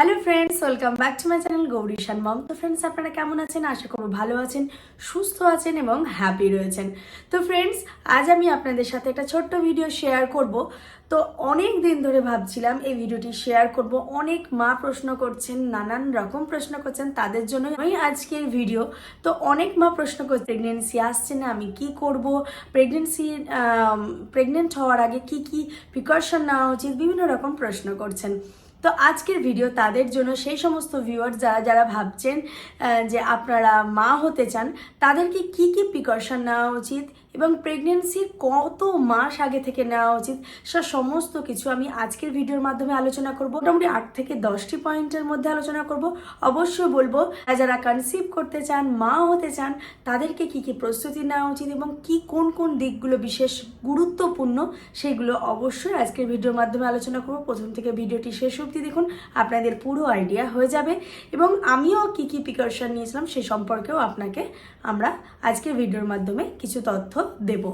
Hello friends welcome back to my channel Gauri mom তো friends আপনারা কেমন আছেন? আশা করব ভালো আছেন, সুস্থ আছেন এবং হ্যাপি রয়েছেন। তো ফ্রেন্ডস আজ আমি আপনাদের সাথে একটা ছোট্ট ভিডিও শেয়ার করব। তো অনেক দিন ধরে ভাবছিলাম এই ভিডিওটি শেয়ার করব। অনেক মা প্রশ্ন করছেন, নানান রকম প্রশ্ন করছেন, তাদের জন্যই আমি আজকের ভিডিও তো অনেক মা প্রশ্ন করছে প্রেগনেন্সি আসছে না, আমি কি করব? প্রেগনেন্সি প্রেগনেন্ট হওয়ার আগে কি কি প্রিকশন নেওয়া উচিত? বিভিন্ন রকম প্রশ্ন করছেন। তো আজকের ভিডিও তাদের জন্য সেই সমস্ত ভিউয়ার যারা যারা ভাবছেন যে আপনারা মা হতে চান, তাদেরকে কি কি প্রিকশন নেওয়া উচিত? এবং প্রেগনেন্সির কত মাস আগে থেকে নেওয়া উচিত, সে সমস্ত কিছু আমি আজকের ভিডিওর মাধ্যমে আলোচনা করব। মোটামুটি আট থেকে দশটি পয়েন্টের মধ্যে আলোচনা করব। অবশ্যই বলব, যারা কনসিভ করতে চান, মা হতে চান, তাদেরকে কি কি প্রস্তুতি নেওয়া উচিত এবং কি কোন কোন দিকগুলো বিশেষ গুরুত্বপূর্ণ, সেগুলো অবশ্যই আজকের ভিডিওর মাধ্যমে আলোচনা করব। প্রথম থেকে ভিডিওটি শেষ অবধি দেখুন, আপনাদের পুরো আইডিয়া হয়ে যাবে এবং আমিও কি কি প্রিকশন নিয়েছিলাম সে সম্পর্কেও আপনাকে আমরা আজকের ভিডিওর মাধ্যমে কিছু তথ্য দেব।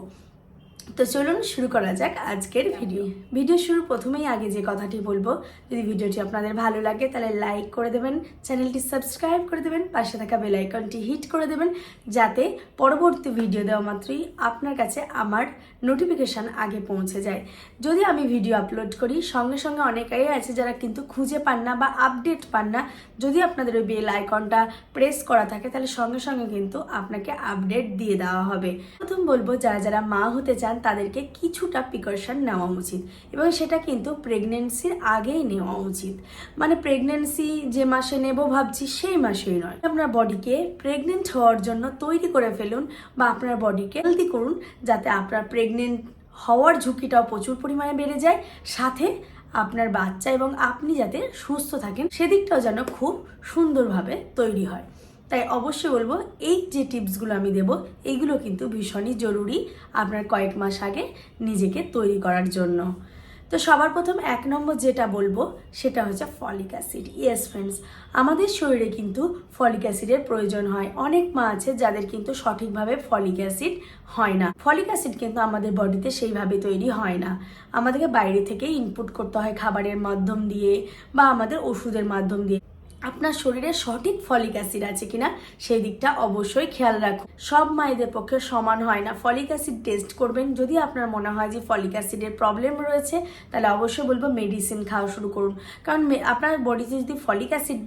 তো চলুন শুরু করা যাক আজকের ভিডিও। ভিডিও শুরু প্রথমেই আগে যে কথাটি বলব, যদি ভিডিওটি আপনাদের ভালো লাগে তাহলে লাইক করে দেবেন, চ্যানেলটি সাবস্ক্রাইব করে দেবেন, পাশে থাকা বেল আইকনটি হিট করে দেবেন, যাতে পরবর্তী ভিডিও দেওয়া মাত্রই আপনার কাছে আমার নোটিফিকেশান আগে পৌঁছে যায়। যদি আমি ভিডিও আপলোড করি, সঙ্গে সঙ্গে অনেকেই আছে যারা কিন্তু খুঁজে পান না বা আপডেট পান না। যদি আপনাদের ওই বেল আইকনটা প্রেস করা থাকে, তাহলে সঙ্গে সঙ্গে কিন্তু আপনাকে আপডেট দিয়ে দেওয়া হবে। প্রথম বলব, যারা যারা মা হতে চান তাদেরকে কিছুটা প্রিকশন নেওয়া উচিত এবং সেটা কিন্তু প্রেগনেন্সির আগেই নেওয়া উচিত। মানে প্রেগনেন্সি যে মাসে নেব ভাবছি সেই মাসেই নয়। আপনার বডিকে প্রেগনেন্ট হওয়ার জন্য তৈরি করে ফেলুন বা আপনার বডিকে হেলদি করুন যাতে আপনার প্রেগনেন্ট হওয়ার ঝুঁকিটাও প্রচুর পরিমাণে বেড়ে যায়। সাথে আপনার বাচ্চা এবং আপনি যাতে সুস্থ থাকেন সেদিকটাও যেন খুব সুন্দরভাবে তৈরি হয়। তাই অবশ্যই বলব, এই যে টিপসগুলো আমি দেব এইগুলো কিন্তু ভীষণই জরুরি আপনার কয়েক মাস আগে নিজেকে তৈরি করার জন্য। তো সবার প্রথম এক নম্বর যেটা বলব, সেটা হচ্ছে ফলিক অ্যাসিড। ইয়েস ফ্রেন্ডস আমাদের শরীরে কিন্তু ফলিক অ্যাসিডের প্রয়োজন হয়। অনেক মা আছে যাদের কিন্তু সঠিকভাবে ফলিক অ্যাসিড হয় না। ফলিক অ্যাসিড কিন্তু আমাদের বডিতে সেইভাবে তৈরি হয় না। আমাদেরকে বাইরে থেকে ইনপুট করতে হয় খাবারের মাধ্যম দিয়ে বা আমাদের ওষুধের মাধ্যম দিয়ে। আপনার শরীরে সঠিক ফলিক অ্যাসিড আছে কিনা, সেই দিকটা অবশ্যই খেয়াল রাখুন। সব মায়েদের পক্ষে সমান হয় না। ফলিক অ্যাসিড টেস্ট করবেন। যদি আপনার মনে হয় যে ফলিক অ্যাসিডের প্রবলেম রয়েছে, তাহলে অবশ্যই বলব মেডিসিন খাওয়া শুরু করুন। কারণ আপনার বডিতে যদি ফলিক অ্যাসিড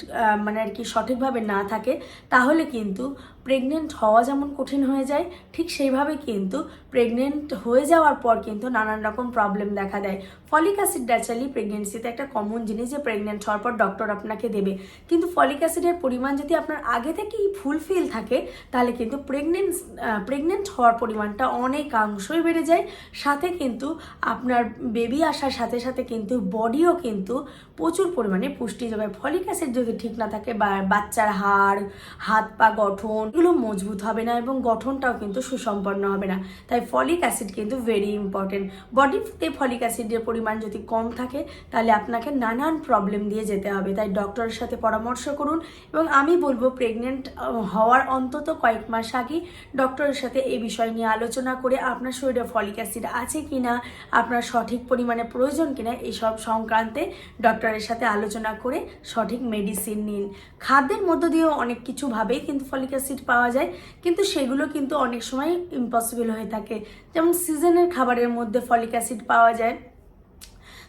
মানে আর কি সঠিকভাবে না থাকে, তাহলে কিন্তু প্রেগনেন্ট হওয়া যেমন কঠিন হয়ে যায়, ঠিক সেইভাবে কিন্তু প্রেগনেন্ট হয়ে যাওয়ার পর কিন্তু নানান রকম প্রবলেম দেখা দেয়। ফলিক অ্যাসিড ন্যাচারালি প্রেগনেন্সিতে একটা কমন জিনিস যে প্রেগনেন্ট হওয়ার পর ডক্টর আপনাকে দেবে। কিন্তু ফলিক অ্যাসিডের পরিমাণ যদি আপনার আগে থেকেই ফুলফিল থাকে, তাহলে কিন্তু প্রেগনেন্ট প্রেগনেন্ট হওয়ার পরিমাণটা অনেকাংশই বেড়ে যায়। সাথে কিন্তু আপনার বেবি আসার সাথে সাথে কিন্তু বডিও কিন্তু প্রচুর পরিমাণে পুষ্টি যোগায়। ফলিক অ্যাসিড যদি ঠিক না থাকে বাচ্চার হাড়, হাত পা গঠন এগুলো মজবুত হবে না এবং গঠনটাও কিন্তু সুসম্পন্ন হবে না। তাই ফলিক অ্যাসিড কিন্তু ভেরি ইম্পর্টেন্ট বডিতে ফলিক অ্যাসিডের পরিমাণ যদি কম থাকে, তাহলে আপনাকে নানান প্রবলেম দিয়ে যেতে হবে। তাই ডক্টরের সাথে পরামর্শ করুন এবং আমি বলব প্রেগনেন্ট হওয়ার অন্তত কয়েক মাস আগে ডক্টরের সাথে এই বিষয় নিয়ে আলোচনা করে আপনার শরীরে ফলিক অ্যাসিড আছে কি না আপনার সঠিক পরিমাণে প্রয়োজন কিনা, এসব সংক্রান্তে ডক্টরের সাথে আলোচনা করে সঠিক মেডিসিন নিন। খাদ্যের মধ্য দিয়েও অনেক কিছু ভাবেই কিন্তু ফলিক অ্যাসিড পাওয়া যায়, কিন্তু সেগুলো কিন্তু অনেক সময় ইম্পসিবল হয়ে থাকে। যেমন সিজনের খাবারের মধ্যে ফলিক অ্যাসিড পাওয়া যায়।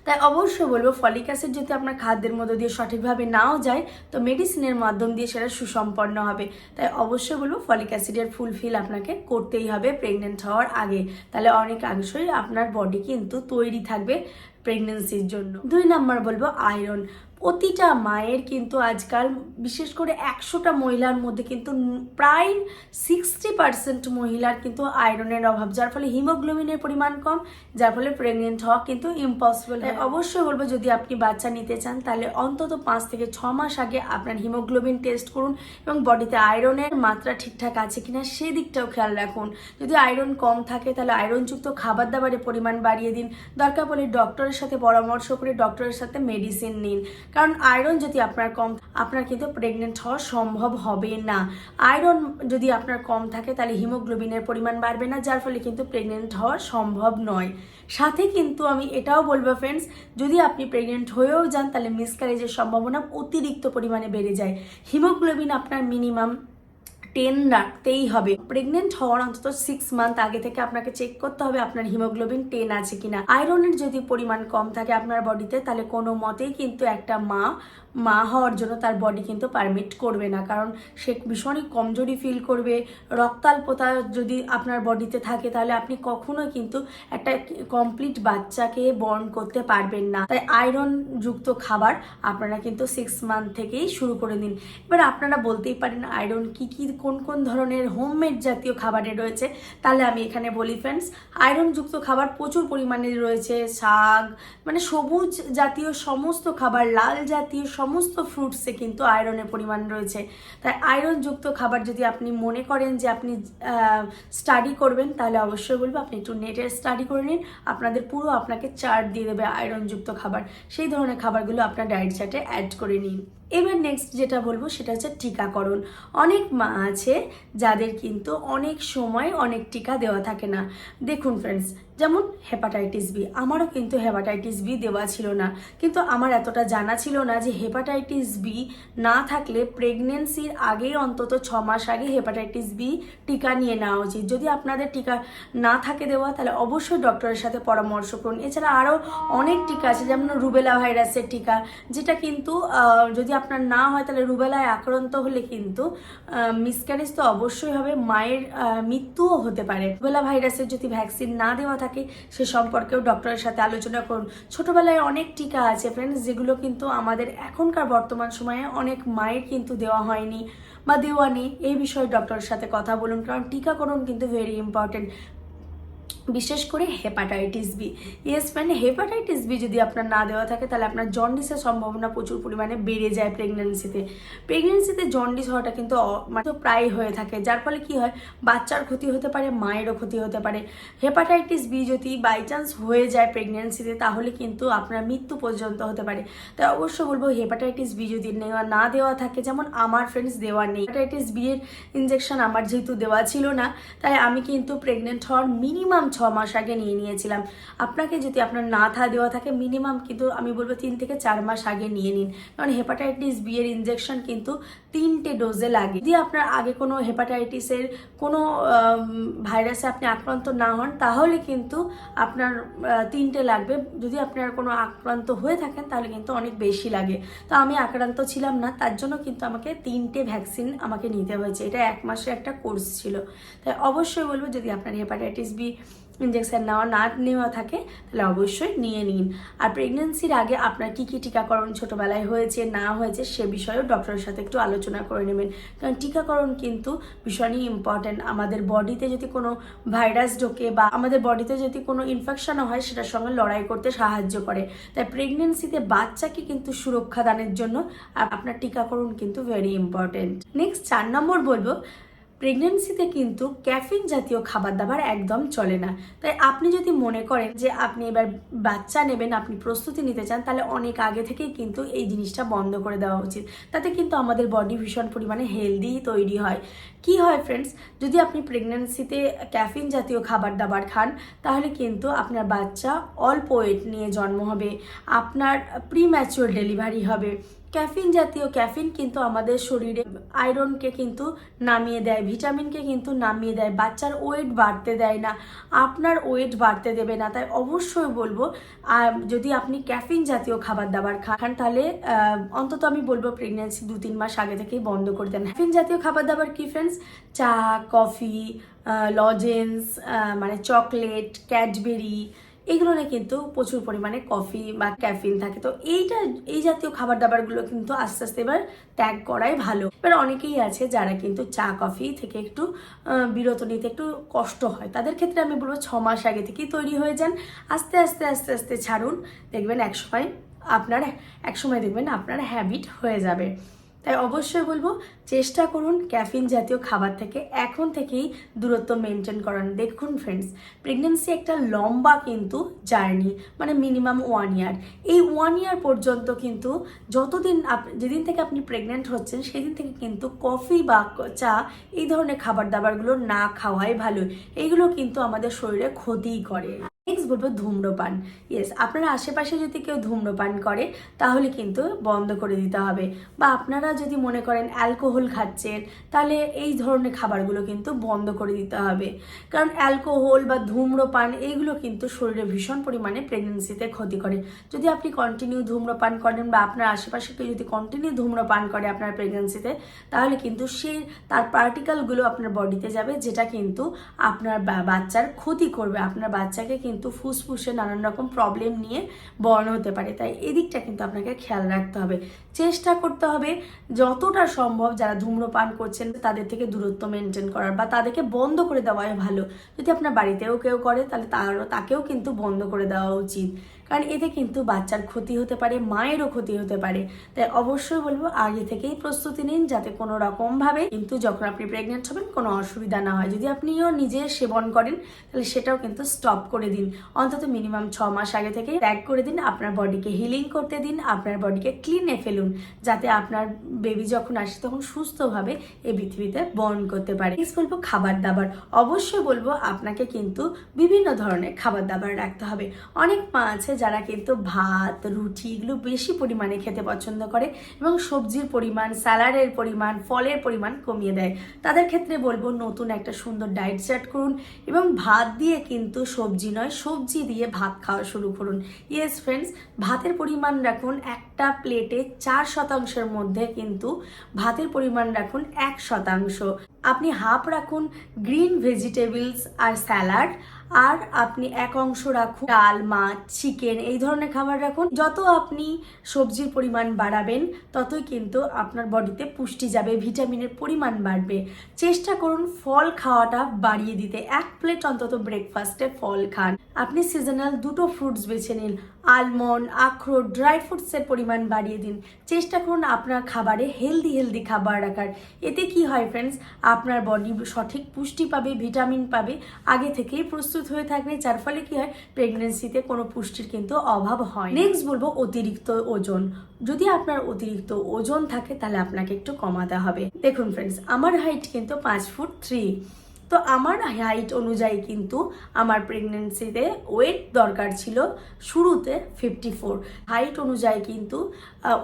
তাই অবশ্যই বলব ফলিক অ্যাসিড যদি আপনার খাদ্যের মধ্য দিয়ে সঠিকভাবে নাও যায়, তো মেডিসিনের মাধ্যম দিয়ে সেটা সুসম্পন্ন হবে। তাই অবশ্যই বলব ফলিক অ্যাসিডের ফুলফিল আপনাকে করতেই হবে প্রেগনেন্ট হওয়ার আগে। তাহলে অনেকাংশই আপনার বডি কিন্তু তৈরি থাকবে প্রেগনেন্সির জন্য। দুই নাম্বার বলব আয়রন প্রতিটা মায়ের কিন্তু আজকাল বিশেষ করে একশোটা মহিলার মধ্যে কিন্তু প্রায় সিক্সটি পার্সেন্ট মহিলার কিন্তু আয়রনের অভাব যার ফলে হিমোগ্লোবিনের পরিমাণ কম যার ফলে প্রেগনেন্ট হওয়া কিন্তু ইম্পসিবল হয়। অবশ্যই বলব যদি আপনি বাচ্চা নিতে চান তাহলে অন্তত পাঁচ থেকে ছ মাস আগে আপনার হিমোগ্লোবিন টেস্ট করুন এবং বডিতে আয়রনের মাত্রা ঠিকঠাক আছে কিনা সেদিকটাও খেয়াল রাখুন। যদি আয়রন কম থাকে তাহলে আয়রনযুক্ত খাবার দাবারের পরিমাণ বাড়িয়ে দিন। দরকার পড়লে ডক্টরের সাথে পরামর্শ করে ডক্টরের সাথে মেডিসিন নিন। কারণ আয়রন যদি আপনার কম, আপনার কিন্তু প্রেগনেন্ট হওয়া সম্ভব হবে না। আয়রন যদি আপনার কম থাকে, তাহলে হিমোগ্লোবিনের পরিমাণ বাড়বে না, যার ফলে কিন্তু প্রেগনেন্ট হওয়া সম্ভব নয়। সাথে কিন্তু আমি এটাও বলব ফ্রেন্ডস যদি আপনি প্রেগনেন্ট হয়েও যান, তাহলে মিসক্যারেজের সম্ভাবনা অতিরিক্ত পরিমাণে বেড়ে যায়। হিমোগ্লোবিন আপনার মিনিমাম টেন রাখতেই হবে। প্রেগনেন্ট হওয়ার অন্তত সিক্স মান্থ আগে থেকে আপনাকে চেক করতে হবে আপনার হিমোগ্লোবিন টেন আছে কিনা। আয়রনের যদি পরিমাণ কম থাকে আপনার বডিতে তাহলে কোনো মতেই কিন্তু একটা মা মা হওয়ার জন্য তার বডি কিন্তু পারমিট করবে না। কারণ সে ভীষণই কমজোরি ফিল করবে। রক্তাল্পতা যদি আপনার বডিতে থাকে, তাহলে আপনি কখনোই কিন্তু একটা কমপ্লিট বাচ্চাকে বর্ন করতে পারবেন না। তাই আয়রন যুক্ত খাবার আপনারা কিন্তু সিক্স মান্থ থেকেই শুরু করে দিন। এবার আপনারা বলতেই পারেন আয়রন কি কি কোন কোন ধরনের হোমমেড জাতীয় খাবারে রয়েছে, তাহলে আমি এখানে বলি ফ্রেন্ডস আয়রন যুক্ত খাবার প্রচুর পরিমাণে রয়েছে, শাক মানে সবুজ জাতীয় সমস্ত খাবার, লাল জাতীয় সমস্ত ফ্রুটসে কিন্তু আয়রনের পরিমাণ রয়েছে। তাই আয়রন যুক্ত খাবার যদি আপনি মনে করেন যে আপনি স্টাডি করবেন, তাহলে অবশ্যই বলব আপনি একটু নেটে স্টাডি করে নিন, আপনাদের পুরো আপনাকে চার্ট দিয়ে দেবে আয়রন যুক্ত খাবার। সেই ধরনের খাবারগুলো আপনার ডায়েট চার্টে অ্যাড করে নিন। এবার নেক্সট যেটা বলব সেটা হচ্ছে টিকাকরণ। অনেক মা আছে যাদের কিন্তু অনেক সময় অনেক টিকা দেওয়া থাকে না। দেখুন ফ্রেন্ডস যেমন হেপাটাইটিস বি আমারও কিন্তু হেপাটাইটিস বি দেওয়া ছিল না। কিন্তু আমার এতটা জানা ছিল না যে হেপাটাইটিস বি না থাকলে প্রেগনেন্সির আগেই অন্তত ছ মাস আগে হেপাটাইটিস বি টিকা নিয়ে নেওয়া উচিত। যদি আপনাদের টিকা না থাকে দেওয়া, তাহলে অবশ্যই ডক্টরের সাথে পরামর্শ করুন। এছাড়া আরও অনেক টিকা আছে, যেমন রুবেলা ভাইরাসের টিকা, যেটা কিন্তু যদি আপনার না হয় তাহলে রুবেলায় আক্রান্ত হলে কিন্তু মিসক্যারেজ তো অবশ্যই হবে, মায়ের মৃত্যুও হতে পারে। রুবেলা ভাইরাসের যদি ভ্যাকসিন না দেওয়া থাকে, সে সম্পর্কেও ডক্টরের সাথে আলোচনা করুন। ছোটবেলায় অনেক টিকা আছে ফ্রেন্ডস যেগুলো কিন্তু আমাদের এখনকার বর্তমান সময়ে অনেক মায়ের কিন্তু দেওয়া হয়নি। বা দেওয়া নেই, এই বিষয়ে ডক্টরের সাথে কথা বলুন, কারণ টিকাকরণ কিন্তু ভেরি ইম্পর্টেন্ট বিশেষ করে হেপাটাইটিস বি ইয়েস মানে হেপাটাইটিস বি যদি আপনার না দেওয়া থাকে, তাহলে আপনার জন্ডিসের সম্ভাবনা প্রচুর পরিমাণে বেড়ে যায় প্রেগনেন্সিতে প্রেগনেন্সিতে জন্ডিস হওয়াটা কিন্তু মানে প্রায় হয়ে থাকে। যার ফলে কি হয়, বাচ্চার ক্ষতি হতে পারে, মায়েরও ক্ষতি হতে পারে। হেপাটাইটিস বি যদি বাই চান্স হয়ে যায় প্রেগনেন্সিতে তাহলে কিন্তু আপনার মৃত্যু পর্যন্ত হতে পারে। তাই অবশ্য বলব হেপাটাইটিস বি যদি নেওয়া, না দেওয়া থাকে, যেমন আমার ফ্রেন্ডস দেওয়া নেই। হেপাটাইটিস বি এর ইঞ্জেকশন আমার যেহেতু দেওয়া ছিল না, তাই আমি কিন্তু প্রেগনেন্ট হওয়ার মিনিমাম মাস আগে নিয়ে নিয়েছিলাম। আপনাকে যদি আপনার না থা দেওয়া থাকে মিনিমাম কিন্তু আমি বলব তিন থেকে চার মাস আগে নিয়ে নিন। কারণ হেপাটাইটিস বি এর ইঞ্জেকশন কিন্তু তিনটে ডোজে লাগে। যদি আপনার আগে কোনো হেপাটাইটিসের কোনো ভাইরাসে আপনি আক্রান্ত না হন, তাহলে কিন্তু আপনার তিনটে লাগবে। যদি আপনার কোনো আক্রান্ত হয়ে থাকেন, তাহলে কিন্তু অনেক বেশি লাগে। তো আমি আক্রান্ত ছিলাম না, তার জন্য কিন্তু আমাকে তিনটে ভ্যাকসিন আমাকে নিতে হয়েছে। এটা এক মাসের একটা কোর্স ছিল। তাই অবশ্যই বলব, যদি আপনার হেপাটাইটিস বি ইঞ্জেকশন নেওয়া না নেওয়া থাকে, তাহলে অবশ্যই নিয়ে নিন। আর প্রেগনেন্সির আগে আপনার কী কী টিকাকরণ ছোটোবেলায় হয়েছে, না হয়েছে, সে বিষয়েও ডক্টরের সাথে একটু আলোচনা করে নেবেন। কারণ টিকাকরণ কিন্তু ভীষণই ইম্পর্ট্যান্ট আমাদের বডিতে যদি কোনো ভাইরাস ঢোকে বা আমাদের বডিতে যদি কোনো ইনফেকশনও হয়, সেটার সঙ্গে লড়াই করতে সাহায্য করে। তাই প্রেগনেন্সিতে বাচ্চাকে কিন্তু সুরক্ষা দানের জন্য আপনার টিকাকরণ কিন্তু ভেরি ইম্পর্টেন্ট নেক্সট চার নম্বর বলব প্রেগনেন্সিতে কিন্তু ক্যাফিন জাতীয় খাবার দাবার একদম চলে না। তাই আপনি যদি মনে করেন যে আপনি এবার বাচ্চা নেবেন, আপনি প্রস্তুতি নিতে চান, তাহলে অনেক আগে থেকেই কিন্তু এই জিনিসটা বন্ধ করে দেওয়া উচিত। তাতে কিন্তু আমাদের বডি ভীষণ পরিমাণে হেলদি তৈরি হয়। কি হয় ফ্রেন্ডস যদি আপনি প্রেগনেন্সিতে ক্যাফিন জাতীয় খাবার দাবার খান, তাহলে কিন্তু আপনার বাচ্চা অল্প ওয়েট নিয়ে জন্ম হবে, আপনার প্রিম্যাচুয়ার ডেলিভারি হবে। ক্যাফিন জাতীয় ক্যাফিন কিন্তু আমাদের শরীরে আয়রনকে কিন্তু নামিয়ে দেয় ভিটামিনকে কিন্তু নামিয়ে দেয়, বাচ্চার ওয়েট বাড়তে দেয় না, আপনার ওয়েট বাড়তে দেবে না। তাই অবশ্যই বলব যদি আপনি ক্যাফিন জাতীয় খাবার দাবার খান, তাহলে অন্তত আমি বলব প্রেগনেন্সি দু তিন মাস আগে থেকেই বন্ধ করে দেন। ক্যাফিন জাতীয় খাবার দাবার কি ফ্রেন্ডস চা, কফি লজেন্স মানে চকলেট ক্যাডবেরি এগুলোতে কিন্তু প্রচুর পরিমাণে কফি বা ক্যাফিন থাকে। তো এইটা, এই জাতীয় খাবার দাবারগুলো কিন্তু আস্তে আস্তে এবার ত্যাগ করাই ভালো। এবার অনেকেই আছে যারা কিন্তু চা কফি থেকে একটু বিরত নিতে একটু কষ্ট হয়। তাদের ক্ষেত্রে আমি বলব ছ মাস আগে থেকেই তৈরি হয়ে যান। আস্তে আস্তে আস্তে আস্তে ছাড়ুন। দেখবেন একসময় আপনার, একসময় দেখবেন আপনার হ্যাবিট হয়ে যাবে। তাই অবশ্যই বলব, চেষ্টা করুন ক্যাফিন জাতীয় খাবার থেকে এখন থেকেই দূরত্ব মেনটেন করান। দেখুন ফ্রেন্ডস প্রেগনেন্সি একটা লম্বা কিন্তু জার্নি মানে মিনিমাম ওয়ান ইয়ার এই ওয়ান ইয়ার পর্যন্ত কিন্তু যতদিন যেদিন থেকে আপনি প্রেগনেন্ট হচ্ছেন, সেদিন থেকে কিন্তু কফি বা চা এই ধরনের খাবার দাবারগুলো না খাওয়াই ভালো। এইগুলো কিন্তু আমাদের শরীরে ক্ষতিই করে। নেক্সট বলব ধূম্রপান। ইয়েস আপনার আশেপাশে যদি কেউ ধূম্রপান করে, তাহলে কিন্তু বন্ধ করে দিতে হবে। বা আপনারা যদি মনে করেন অ্যালকোহল খাচ্ছেন, তাহলে এই ধরনের খাবারগুলো কিন্তু বন্ধ করে দিতে হবে। কারণ অ্যালকোহল বা ধূম্রপান এইগুলো কিন্তু শরীরে ভীষণ পরিমাণে প্রেগনেন্সিতে ক্ষতি করে। যদি আপনি কন্টিনিউ ধূম্রপান করেন বা আপনার আশেপাশে কেউ যদি কন্টিনিউ ধূম্রপান করে আপনার প্রেগনেন্সিতে তাহলে কিন্তু সেই তার পার্টিকেলগুলো আপনার বডিতে যাবে, যেটা কিন্তু আপনার বাচ্চার ক্ষতি করবে। আপনার বাচ্চাকে কিন্তু ফুসফুসে নানান রকম প্রবলেম নিয়ে বর্ণ হতে পারে। তাই এদিকটা কিন্তু আপনাকে খেয়াল রাখতে হবে। চেষ্টা করতে হবে যতটা সম্ভব যারা ধূম্রপান করছেন তাদের থেকে দূরত্ব মেনটেন করার বা তাদেরকে বন্ধ করে দেওয়াই ভালো। যদি আপনার বাড়িতেও কেউ করে তাহলে তারও, তাকেও কিন্তু বন্ধ করে দেওয়া উচিত। কারণ এতে কিন্তু বাচ্চার ক্ষতি হতে পারে, মায়েরও ক্ষতি হতে পারে। তাই অবশ্যই বলব আগে থেকেই প্রস্তুতি নিন যাতে কোনো রকমভাবে কিন্তু যখন আপনি প্রেগনেন্ট হবেন কোনো অসুবিধা না হয়। যদি আপনিও নিজে সেবন করেন, তাহলে সেটাও কিন্তু স্টপ করে দিন। অন্তত মিনিমাম ছ মাস আগে থেকে ত্যাগ করে দিন, আপনার বডিকে হিলিং করতে দিন, আপনার বডিকে ক্লিনে ফেলুন, যাতে আপনার বেবি যখন আসে তখন সুস্থভাবে এই পৃথিবীতে বর্ন করতে পারে। বলব খাবার দাবার। অবশ্যই বলব আপনাকে কিন্তু বিভিন্ন ধরনের খাবার দাবার রাখতে হবে। অনেক মা আছে যারা কিন্তু ভাত, রুটি এগুলো বেশি পরিমাণে খেতে পছন্দ করে এবং সবজির পরিমাণ, স্যালাডের পরিমাণ, ফলের পরিমাণ কমিয়ে দেয়। তাদের ক্ষেত্রে বলব নতুন একটা সুন্দর ডায়েট চার্ট করুন এবং ভাত দিয়ে কিন্তু সবজি নয়, সবজি দিয়ে ভাত খাওয়া শুরু করুন। ইয়েস ফ্রেন্ডস ভাতের পরিমাণ রাখুন একটা প্লেটে চার শতাংশের মধ্যে কিন্তু ভাতের পরিমাণ রাখুন এক শতাংশ। আপনি হাফ রাখুন গ্রিন ভেজিটেবলস আর স্যালাড আর আপনি এক অংশ রাখুন, ডাল, মাছ, চিকেন, এই ধরনের খাবার রাখুন। যত আপনি সবজির পরিমাণ বাড়াবেন, ততই কিন্তু আপনার বডিতে পুষ্টি যাবে, ভিটামিনের পরিমাণ বাড়বে। চেষ্টা করুন ফল খাওয়াটা বাড়িয়ে দিতে। এক প্লেট অন্তত ব্রেকফাস্টে ফল খান। আপনি সিজনাল দুটো ফ্রুটস বেছে নিন। আলমন্ড আখরোট ড্রাই ফ্রুটসের পরিমাণ বাড়িয়ে দিন। চেষ্টা করুন আপনার খাবারে হেলদি হেলদি খাবার রাখার। এতে কি হয় ফ্রেন্ডস আপনার বডি সঠিক পুষ্টি পাবে ভিটামিন পাবে, আগে থেকেই প্রস্তুত হয়ে থাকবে। যার ফলে কি হয়? প্রেগনেন্সিতে কোনো পুষ্টির কিন্তু অভাব হয় নেক্সট বলব অতিরিক্ত ওজন। যদি আপনার অতিরিক্ত ওজন থাকে, তাহলে আপনাকে একটু কমাতে হবে। দেখুন ফ্রেন্ডস আমার হাইট কিন্তু পাঁচ ফুট থ্রি তো আমার হাইট অনুযায়ী কিন্তু আমার প্রেগনেন্সিতে ওয়েট দরকার ছিল শুরুতে ফিফটি ফোর হাইট অনুযায়ী কিন্তু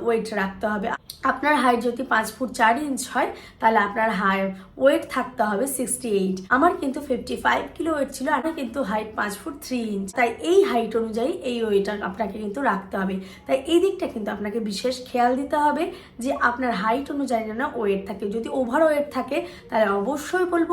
ওয়েট রাখতে হবে। আপনার হাইট যদি পাঁচ ফুট চার ইঞ্চ হয়, তাহলে আপনার হাই ওয়েট থাকতে হবে সিক্সটি এইট আমার কিন্তু ফিফটি ফাইভ কিলো ওয়েট ছিল আমার কিন্তু হাইট পাঁচ ফুট থ্রি ইঞ্চ তাই এই হাইট অনুযায়ী এই ওয়েট আপনাকে কিন্তু রাখতে হবে। তাই এই দিকটা কিন্তু আপনাকে বিশেষ খেয়াল দিতে হবে যে আপনার হাইট অনুযায়ী যেন ওয়েট থাকে। যদি ওভার ওয়েট থাকে, তাহলে অবশ্যই বলব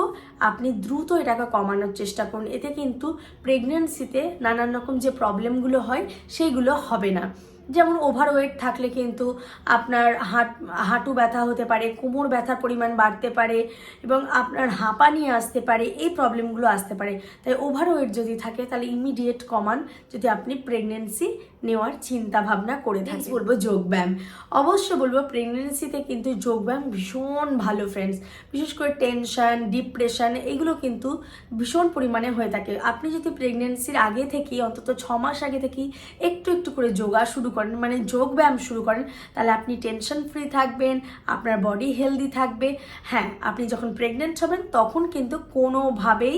আপনি দ্রুত এটাকে কমানোর চেষ্টা করুন। এতে কিন্তু প্রেগনেন্সিতে নানান রকম যে প্রবলেমগুলো হয়, সেইগুলো হবে না। যেমন ওভারওয়েট থাকলে কিন্তু আপনার হাট হাঁটু ব্যথা হতে পারে কোমর ব্যথার পরিমাণ বাড়তে পারে এবং আপনার হাঁপানি আসতে পারে এই প্রবলেমগুলো আসতে পারে। তাই ওভারওয়েট যদি থাকে তাহলে ইমিডিয়েট কমান যদি আপনি প্রেগনেন্সি নেওয়ার চিন্তা ভাবনা করে থাকেন। বলব যোগব্যায়াম। অবশ্য বলব প্রেগনেন্সিতে কিন্তু যোগব্যায়াম ভীষণ ভালো ফ্রেন্ডস বিশেষ করে টেনশন ডিপ্রেশন এগুলো কিন্তু ভীষণ পরিমাণে হয়ে থাকে। আপনি যদি প্রেগনেন্সির আগে থেকেই অন্তত ছ মাস আগে থেকেই একটু একটু করে যোগা শুরু করেন মানে যোগ ব্যায়াম শুরু করেন, তাহলে আপনি টেনশন ফ্রি থাকবেন, আপনার বডি হেলদি থাকবে। হ্যাঁ আপনি যখন প্রেগনেন্ট হবেন, তখন কিন্তু কোনোভাবেই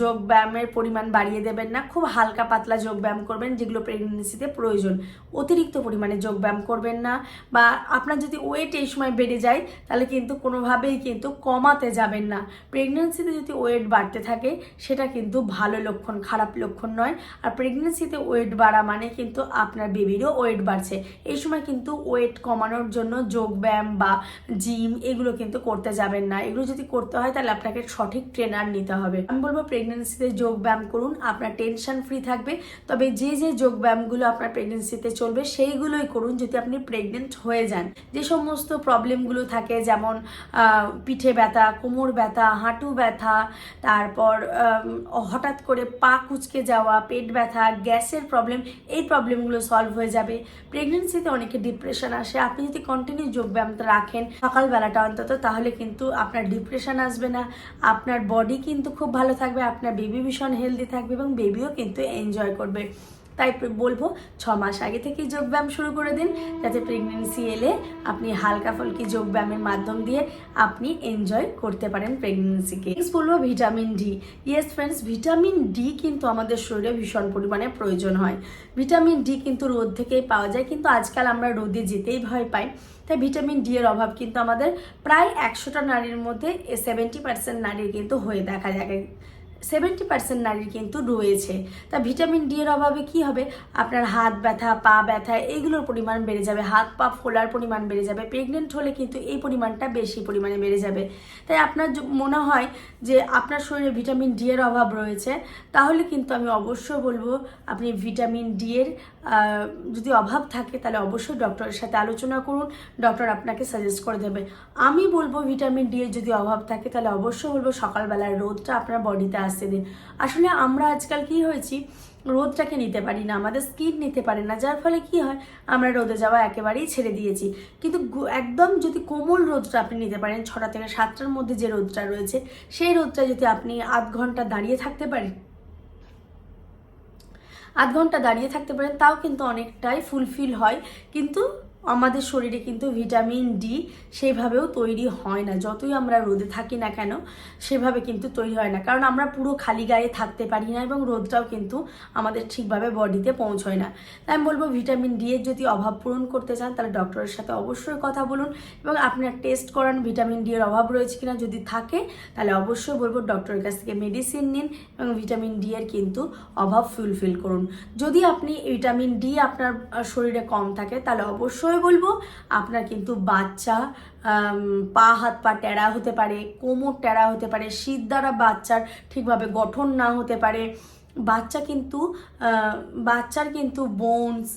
যোগ ব্যায়ামের পরিমাণ বাড়িয়ে দেবেন না। খুব হালকা পাতলা যোগ ব্যায়াম করবেন, যেগুলো প্রেগনেন্সিতে প্রয়োজন। অতিরিক্ত পরিমাণে যোগ ব্যায়াম করবেন না বা আপনার যদি ওয়েট এই সময় বেড়ে যায়, তাহলে কিন্তু কোনোভাবেই কিন্তু কমাতে যাবেন না। প্রেগনেন্সিতে যদি ওয়েট বাড়তে থাকে, সেটা কিন্তু ভালো লক্ষণ, খারাপ লক্ষণ নয়। আর প্রেগনেন্সিতে ওয়েট বাড়া মানে কিন্তু আপনার বেবিরও ওয়েট বাড়ছে। এই সময় কিন্তু ওয়েট কমানোর জন্য যোগ ব্যায়াম বা জিম এগুলো কিন্তু করতে যাবেন না। এগুলো যদি করতে হয় তাহলে আপনাকে সঠিক ট্রেনার নিতে হবে। আমি বলব প্রেগনেন্সিতে যোগ ব্যায়াম করুন, আপনার টেনশন ফ্রি থাকবে। তবে যে যে যোগ ব্যায়ামগুলো আপনার প্রেগনেন্সিতে চলবে সেইগুলোই করুন যদি আপনি প্রেগনেন্ট হয়ে যান। যে সমস্ত প্রবলেমগুলো থাকে যেমন পিঠে ব্যথা, কোমর ব্যথা, হাঁটু ব্যথা, তারপর হঠাৎ করে পা কুচকে যাওয়া, পেট ব্যথা, গ্যাসের প্রবলেম এই প্রবলেমগুলো সলভ হয়ে যাবে। প্রেগনেন্সিতে অনেকে ডিপ্রেশন আসে। আপনি যদি কন্টিনিউ যোগব্যায়ামটা রাখেন, সকালবেলাটা অন্তত, তাহলে কিন্তু আপনার ডিপ্রেশন আসবে না। আপনার বডি কিন্তু খুব ভালো থাকবে, আপনার বেবি ভীষণ হেলদি থাকবে এবং বেবিও কিন্তু এনজয় করবে। তাই বলব ছ মাস আগে থেকেই যোগব্যায়াম শুরু করে দিন, যাতে প্রেগনেন্সি এলে আপনি হালকা ফুলকি যোগব্যায়ামের মাধ্যম দিয়ে আপনি এনজয় করতে পারেন প্রেগনেন্সিকে নেক্সট বলব vitamin D yes friends vitamin D কিন্তু আমাদের শরীরে ভীষণ পরিমাণে প্রয়োজন হয়। ভিটামিন ডি কিন্তু রোদ থেকেই পাওয়া যায়, কিন্তু আজকাল আমরা রোদে যেতেই ভয় পাই। তাই ভিটামিন ডি এর অভাব কিন্তু আমাদের প্রায় একশোটা নারীর মধ্যে সেভেন্টি পার্সেন্ট নারীর কিন্তু হয়ে দেখা যায়। সেভেন্টি পার্সেন্ট নারীর কিন্তু রয়েছে। তা ভিটামিন ডি এর অভাবে কি হবে? আপনার হাত ব্যথা, পা ব্যথা, এগুলোর পরিমাণ বেড়ে যাবে, হাত পা ফোলার পরিমাণ বেড়ে যাবে প্রেগনেন্ট হলে কিন্তু এই পরিমাণটা বেশি পরিমাণে বেড়ে যাবে। তাই আপনার মনে হয় যে আপনার শরীরে ভিটামিন ডি এর অভাব রয়েছে, তাহলে কিন্তু আমি অবশ্যই বলব আপনি ভিটামিন ডি এর যদি অভাব থাকে তাহলে অবশ্যই ডক্টরের সাথে আলোচনা করুন। ডক্টর আপনাকে সাজেস্ট করে দেবে। আমি বলব ভিটামিন ডি এর যদি অভাব থাকে তাহলে অবশ্যই বলব সকালবেলার রোদটা আপনার বডিতে আসতে দিন। আসলে আমরা আজকাল কি হয়েছি, রোদটাকে নিতে পারি না, আমাদের স্কিন নিতে পারে না, যার ফলে কি হয়, আমরা রোদে যাওয়া একেবারেই ছেড়ে দিয়েছি। কিন্তু একদম যদি কোমল রোদটা আপনি নিতে পারেন, ছটা থেকে সাতটার মধ্যে যে রোদটা রয়েছে, সেই রোদটা যদি আপনি আধ ঘণ্টা দাঁড়িয়ে থাকতে পারেন, আধ ঘণ্টা দাঁড়িয়ে থাকতে পারেন, তাও কিন্তু অনেকটাই ফুলফিল হয়। কিন্তু আমাদের শরীরে কিন্তু ভিটামিন ডি সেইভাবেও তৈরি হয় না। যতই আমরা রোদে থাকি না কেন, সেভাবে কিন্তু তৈরি হয় না। কারণ আমরা পুরো খালি গায়ে থাকতে পারি না এবং রোদটাও কিন্তু আমাদের ঠিকভাবে বডিতে পৌঁছয় না। তাই আমি বলব ভিটামিন ডি এর যদি অভাব পূরণ করতে চান, তাহলে ডক্টরের সাথে অবশ্যই কথা বলুন এবং আপনার টেস্ট করান ভিটামিন ডি এর অভাব রয়েছে কিনা যদি থাকে, তাহলে অবশ্যই বলব ডক্টরের কাছ থেকে মেডিসিন নিন এবং ভিটামিন ডি এর কিন্তু অভাব ফুলফিল করুন। যদি আপনি ভিটামিন ডি আপনার শরীরে কম থাকে, তাহলে অবশ্যই বলব? আপনার কিন্তু বাচ্চা পা, হাত, পা ট্যাড়া হতে পারে, কোমর ট্যাড়া হতে পারে, শীত দ্বারা বাচ্চার ঠিকভাবে গঠন না হতে পারে। বাচ্চা কিন্তু বাচ্চার কিন্তু বোনস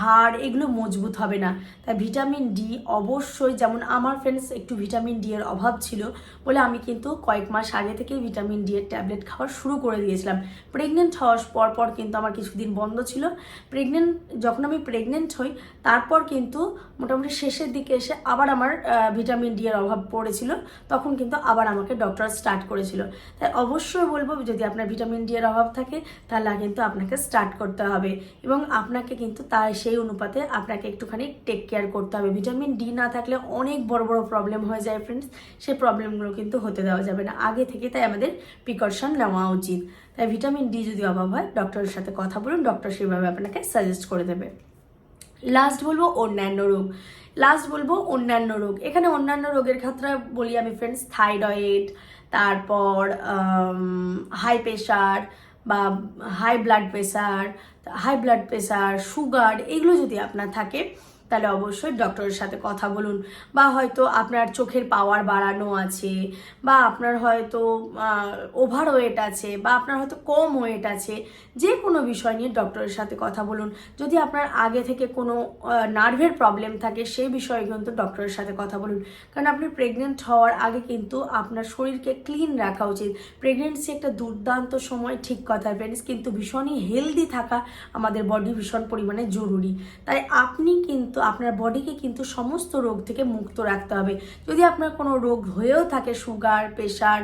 হাড় এগুলো মজবুত হবে না। তাই ভিটামিন ডি অবশ্যই, যেমন আমার ফ্রেন্ডস একটু ভিটামিন ডি এর অভাব ছিল বলে আমি কিন্তু কয়েক মাস আগে থেকে ভিটামিন ডি এর ট্যাবলেট খাওয়া শুরু করে দিয়েছিলাম। প্রেগনেন্ট হওয়ার পর পর কিন্তু আমার কিছুদিন বন্ধ ছিল। প্রেগনেন্ট যখন আমি প্রেগনেন্ট হই, তারপর কিন্তু মোটামুটি শেষের দিকে এসে আবার আমার ভিটামিন ডি এর অভাব পড়েছিল। তখন কিন্তু আবার আমাকে ডক্টর স্টার্ট করেছিল। তাই অবশ্যই বলব, যদি আপনার ভিটামিন ডি এর অভাব থাকে, তাহলে কিন্তু আপনাকে স্টার্ট করতে হবে। এবং আপনাকে কিন্তু তার সেই অনুপাতে আপনাকে একটুখানি টেক কেয়ার করতে হবে। ভিটামিন ডি না থাকলে অনেক বড় বড় প্রবলেম হয়ে যায় ফ্রেন্ডস সেই প্রবলেমগুলো কিন্তু হতে দেওয়া যাবে না। আগে থেকে তাই আমাদের প্রিকশন নেওয়া উচিত। তাই ভিটামিন ডি যদি অভাব হয় ডক্টরের সাথে কথা বলুন ডক্টর সেভাবে আপনাকে সাজেস্ট করে দেবে। লাস্ট বলব অন্যান্য রোগ। লাস্ট বলব অন্যান্য রোগ। এখানে অন্যান্য রোগের ক্ষেত্রে বলি আমি ফ্রেন্ডস থাইরয়েড তারপর হাই প্রেশার বা high blood pressure high blood pressure sugar এগুলো যদি আপনার থাকে তাহলে অবশ্যই ডক্টরের সাথে কথা বলুন। বা হয়তো আপনার চোখের পাওয়ার বাড়ানো আছে, বা আপনার হয়তো ওভার ওয়েট আছে, বা আপনার হয়তো কম ওয়েট আছে যে কোনো বিষয় নিয়ে ডক্টরের সাথে কথা বলুন। যদি আপনার আগে থেকে কোনো নার্ভের প্রবলেম থাকে, সেই বিষয়ে কিন্তু ডক্টরের সাথে কথা বলুন। কারণ আপনি প্রেগনেন্ট হওয়ার আগে কিন্তু আপনার শরীরকে ক্লিন রাখা উচিত। প্রেগনেন্সি একটা দুর্দান্ত সময়, ঠিক কথা ফ্রেন্ডস কিন্তু ভীষণই হেলদি থাকা আমাদের বডি ভীষণ পরিমাণে জরুরি। তাই আপনি কিন্তু আপনার বডিকে কিন্তু সমস্ত রোগ থেকে মুক্ত রাখতে হবে। যদি আপনার কোনো রোগ হয়েও থাকে, সুগার, প্রেশার,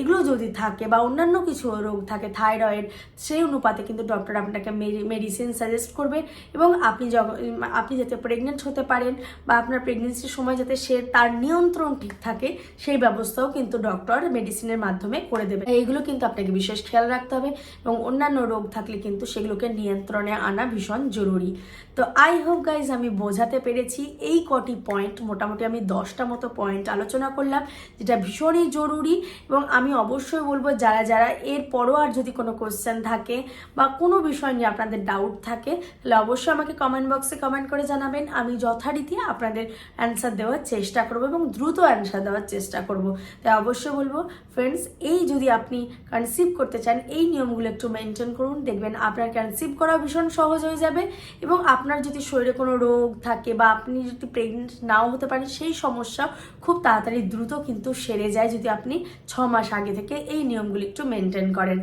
এগুলো যদি থাকে বা অন্যান্য কিছু রোগ থাকে, থাইরয়েড, সেই অনুপাতে কিন্তু ডক্টর আপনাকে মেডিসিন সাজেস্ট করবে এবং আপনি যখন আপনি যাতে প্রেগনেন্ট হতে পারেন বা আপনার প্রেগনেন্সির সময় যাতে সে তার নিয়ন্ত্রণ ঠিক থাকে, সেই ব্যবস্থাও কিন্তু ডক্টর মেডিসিনের মাধ্যমে করে দেবে। এইগুলো কিন্তু আপনাকে বিশেষ খেয়াল রাখতে হবে এবং অন্যান্য রোগ থাকলে কিন্তু সেগুলোকে নিয়ন্ত্রণে আনা ভীষণ জরুরি। তো আই হোপ গাইজ আমি বোঝাতে পেরেছি। এই কটি পয়েন্ট মোটামুটি আমি দশটা মতো পয়েন্ট আলোচনা করলাম, যেটা ভীষণই জরুরি এবং আমি অবশ্যই বলব যারা যারা এর পরও আর যদি কোনো কোশ্চেন থাকে বা কোনো বিষয় নিয়ে আপনাদের ডাউট থাকে, তাহলে অবশ্যই আমাকে কমেন্ট বক্সে কমেন্ট করে জানাবেন। আমি যথারীতি আপনাদের অ্যান্সার দেওয়ার চেষ্টা করব এবং দ্রুত অ্যান্সার দেওয়ার চেষ্টা করব। তাই অবশ্যই বলব ফ্রেন্ডস এই যদি আপনি কনসিভ করতে চান, এই নিয়মগুলো একটু মেনটেন করুন। দেখবেন আপনার কনসিভ করা ভীষণ সহজ হয়ে যাবে এবং আপনার যদি শরীরে কোনো রোগ থাকে বা আপনি যদি প্রেগনেন্ট নাও হতে পারেন, সেই সমস্যা খুব তাড়াতাড়ি দ্রুত কিন্তু সেরে যায় যদি আপনি ছ মাস আগে থেকে এই নিয়মগুলি একটু মেনটেন করেন।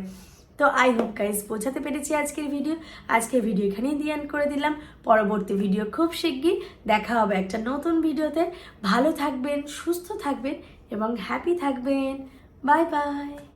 তো আই হোপ গাইজ বোঝাতে পেরেছি আজকের ভিডিও আজকের ভিডিও এখানেই দিয়ে end করে দিলাম। পরবর্তী ভিডিও খুব শিগগির দেখা হবে একটা নতুন ভিডিওতে ভালো থাকবেন, সুস্থ থাকবেন এবং হ্যাপি থাকবেন। Bye bye